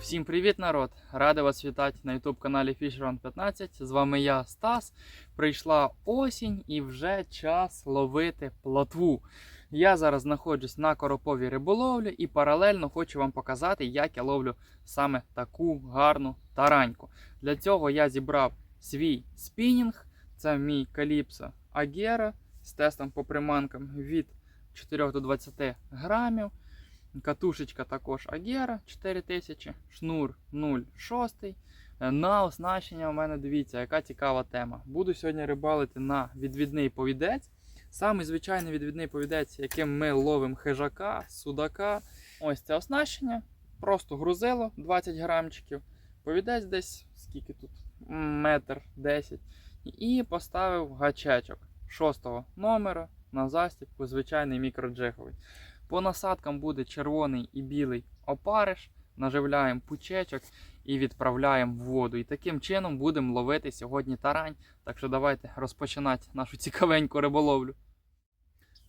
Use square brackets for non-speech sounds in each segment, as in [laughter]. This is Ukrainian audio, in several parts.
Всім привіт, народ! Радий вас вітати на YouTube каналі Fisherman 15. З вами я, Стас. Прийшла осінь і вже час ловити плотву. Я зараз знаходжусь на короповій риболовлі і паралельно хочу вам показати, як я ловлю саме таку гарну тараньку. Для цього я зібрав свій спінінг. Це мій Calypso Agera з тестом по приманкам від 4 до 20 грамів. Катушечка також Агера 4000, шнур 0,6. На оснащення у мене дивіться, яка цікава тема. Буду сьогодні рибалити на відвідний повідець. Самий звичайний відвідний повідець, яким ми ловимо хижака, судака. Ось це оснащення. Просто грузило 20 грамчиків. Повідець десь, скільки тут? Метр 10. І поставив гачечок 6 номера на застібку, звичайний мікроджиговий. По насадкам буде червоний і білий опариш, наживляємо пучечок і відправляємо в воду. І таким чином будемо ловити сьогодні тарань. Так що давайте розпочинати нашу цікавеньку риболовлю.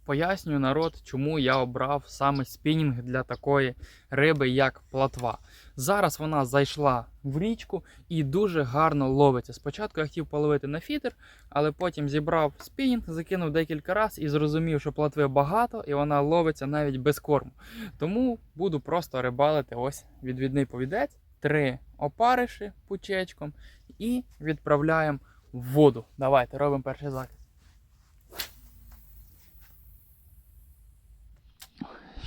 Пояснюю народ, чому я обрав саме спінінг для такої риби, як платва. Зараз вона зайшла в річку і дуже гарно ловиться. Спочатку я хотів половити на фідер, але потім зібрав спінінг, закинув декілька разів і зрозумів, що платви багато і вона ловиться навіть без корму. Тому буду просто рибалити ось відвідний повідець, три опариші пучечком і відправляємо в воду. Давайте робимо перший закид.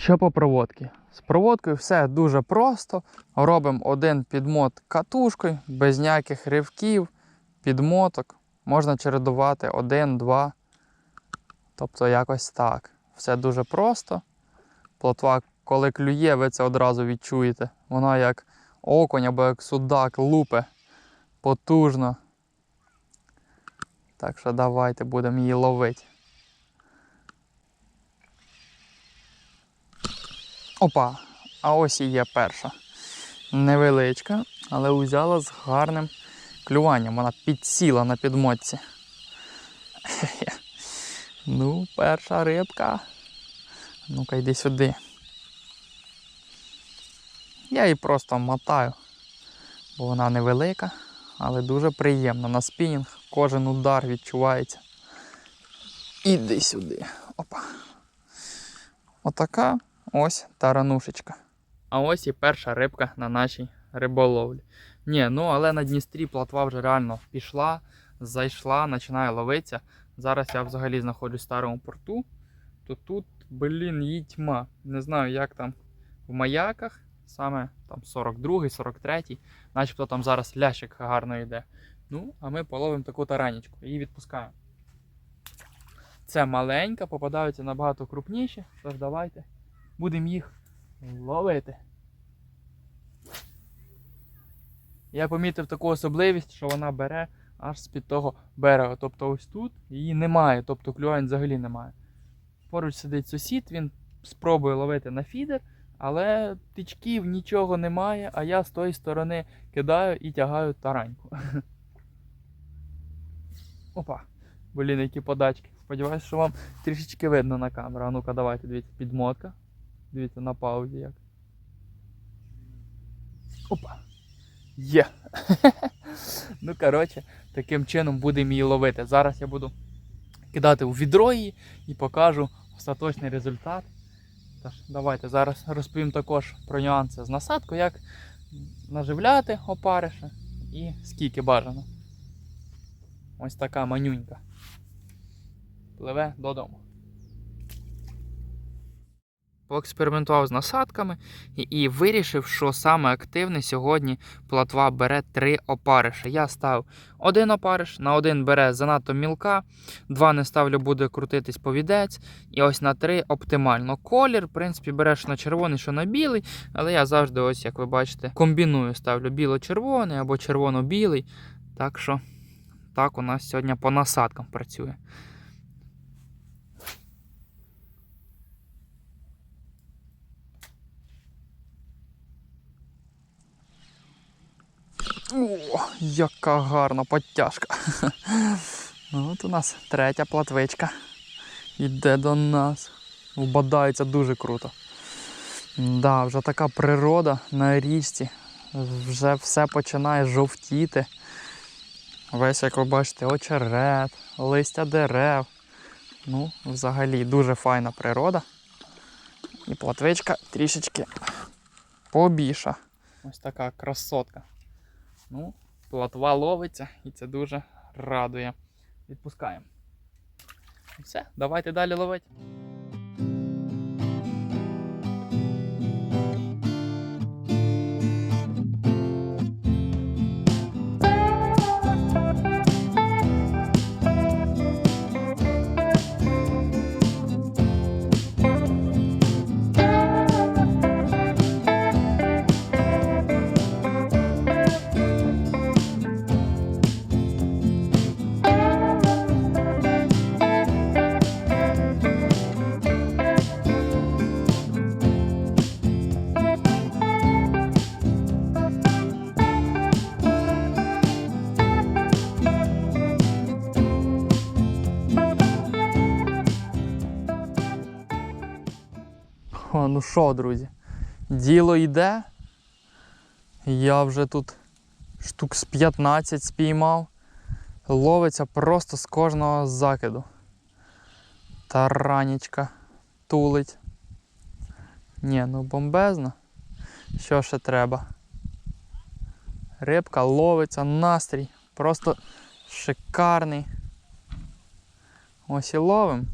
Що по проводці? З проводкою все дуже просто. Робимо один підмот катушкою, без ніяких ривків, підмоток. Можна чередувати один, два. Тобто якось так. Все дуже просто. Плотва, коли клює, ви це одразу відчуєте. Вона як окунь або як судак лупе потужно. Так що давайте будемо її ловити. Опа, а ось і є перша. Невеличка, але узяла з гарним клюванням. Вона підсіла на підмотці. [laughs] Ну, перша рибка. Ну-ка йди сюди. Я її просто мотаю, бо вона невелика, але дуже приємна. На спінінг кожен удар відчувається. Іди сюди. Опа. Отака ось таранушечка. А ось і перша рибка на нашій риболовлі. Ні, ну але на Дністрі платва вже реально пішла, зайшла, починає ловитися. Зараз я взагалі знаходжусь в старому порту. То тут, блін, її тьма. Не знаю, як там в маяках, саме там 42-й, 43-й, начебто там зараз лящик гарно йде. Ну, а ми половимо таку таранічку. Її відпускаємо. Це маленька, попадаються набагато крупніші, тож давайте будемо їх ловити. Я помітив таку особливість, що вона бере аж з-під того берега. Тобто ось тут її немає, тобто клювань взагалі немає. Поруч сидить сусід, він спробує ловити на фідер, але тичків нічого немає, а я з тої сторони кидаю і тягаю тараньку. [laughs] Опа, блін, які подачки. Сподіваюсь, що вам трішечки видно на камеру. А ну-ка, давайте, дивіться, підмотка. Дивіться на паузі як. Опа! Є! [laughs] ну, коротше, таким чином будемо її ловити. Зараз я буду кидати у відро її і покажу остаточний результат. Тож, давайте зараз розповім також про нюанси з насадкою, як наживляти опариша і скільки бажано. Ось така манюнька. Пливе додому поекспериментував з насадками і, вирішив, що саме активне сьогодні платва бере три опариші. Я став один опариш, на один бере занадто мілка, два не ставлю, буде крутитись повідець. І ось на три оптимально. Колір, в принципі, береш на червоний, що на білий, але я завжди, ось, як ви бачите, комбіную, ставлю біло-червоний або червоно-білий. Так що так у нас сьогодні по насадкам працює. О, яка гарна подтяжка. [laughs] От у нас третя платвичка. Іде до нас. вбадається дуже круто. Да, вже така природа на річці. Вже все починає жовтіти. Весь, як ви бачите, очерет, листя дерев. Ну, взагалі дуже файна природа. І платвичка трішечки побільша. Ось така красотка. Ну, платва ловиться і це дуже радує. Відпускаємо. Все, давайте далі ловити. О, ну що, друзі, діло йде. Я вже тут штук з 15 спіймав. Ловиться просто з кожного закиду. Таранічка тулить. Ні, ну бомбезно. Що ще треба? Рибка ловиться, настрій. Просто шикарний. Ось і ловим.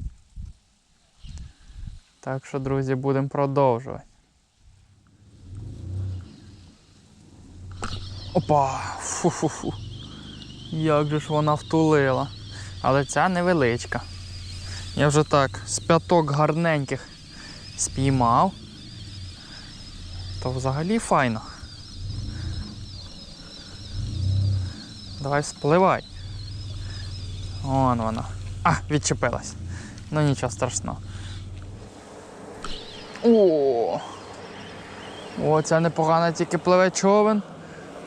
Так що, друзі, будемо продовжувати. Опа! Фу-фу-фу. Як же ж вона втулила. Але ця невеличка. Я вже так з п'яток гарненьких спіймав. То взагалі файно. Давай спливай. Вон вона. А, відчепилась. Ну нічого страшного. О! О, це непогано, тільки пливе човен.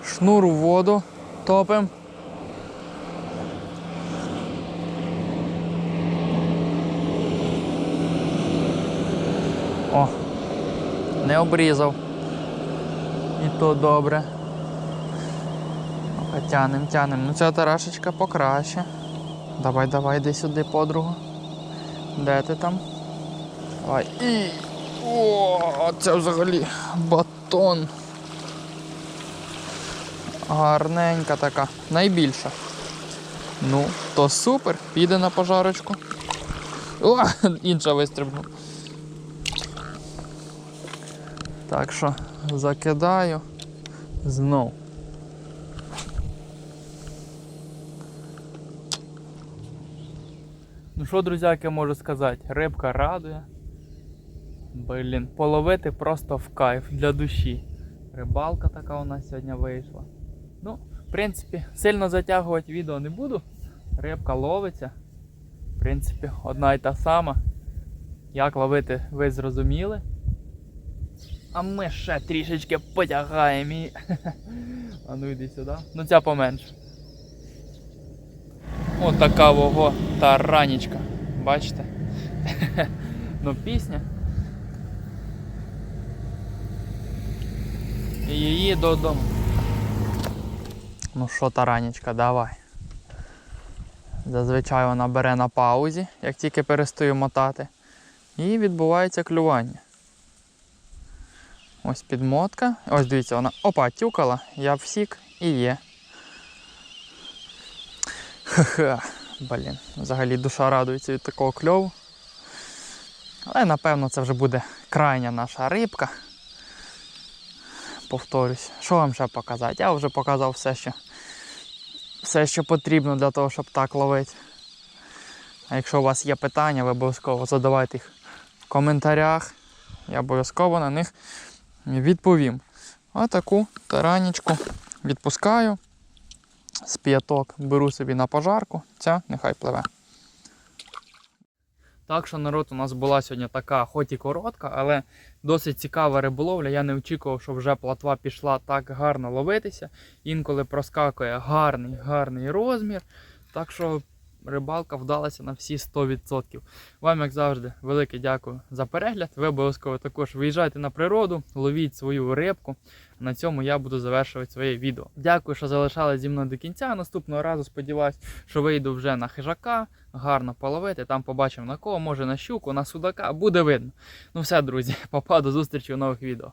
Шнур у воду топим. О, не обрізав. І то добре. Тянем, тянем. Ну ця тарашечка покраще. Давай, давай, йди сюди, подругу. Де ти там? Давай. І. О, це взагалі батон. Гарненька така, найбільша. Ну, то супер, піде на пожарочку. О, [laughs] інша вистрибнула. Так що закидаю знов. Ну що, друзяки, можу сказати? Рибка радує. Блін, половити просто в кайф для душі. Рибалка така у нас сьогодні вийшла. Ну, в принципі, сильно затягувати відео не буду. Рибка ловиться. В принципі, одна й та сама. Як ловити, ви зрозуміли. А ми ще трішечки потягаємо її. [laughs] А ну йди сюди. Ну ця поменше. Отака вого таранічка. Бачите? [laughs] ну пісня. Її додому. Ну що, таранічка, давай. Зазвичай вона бере на паузі, як тільки перестаю мотати. І відбувається клювання. Ось підмотка. Ось дивіться, вона опа, тюкала, я всік і є. Ха-ха, блін, взагалі душа радується від такого кльову. Але напевно це вже буде крайня наша рибка. Повторюсь, що вам ще показати? Я вже показав все, що все, що потрібно для того, щоб так ловити. А якщо у вас є питання, ви обов'язково задавайте їх в коментарях. Я обов'язково на них відповім. А таку таранічку відпускаю з п'яток, беру собі на пожарку, ця нехай пливе. Так що народ у нас була сьогодні така, хоч і коротка, але досить цікава риболовля. Я не очікував, що вже платва пішла так гарно ловитися. Інколи проскакує гарний, гарний розмір. Так що рибалка вдалася на всі 100%. Вам, як завжди, велике дякую за перегляд. Ви обов'язково також виїжджайте на природу, ловіть свою рибку. На цьому я буду завершувати своє відео. Дякую, що залишались зі мною до кінця. Наступного разу сподіваюсь, що вийду вже на хижака, гарно половити. Там побачимо на кого, може на щуку, на судака, буде видно. Ну все, друзі, [laughs] попа до зустрічі у нових відео.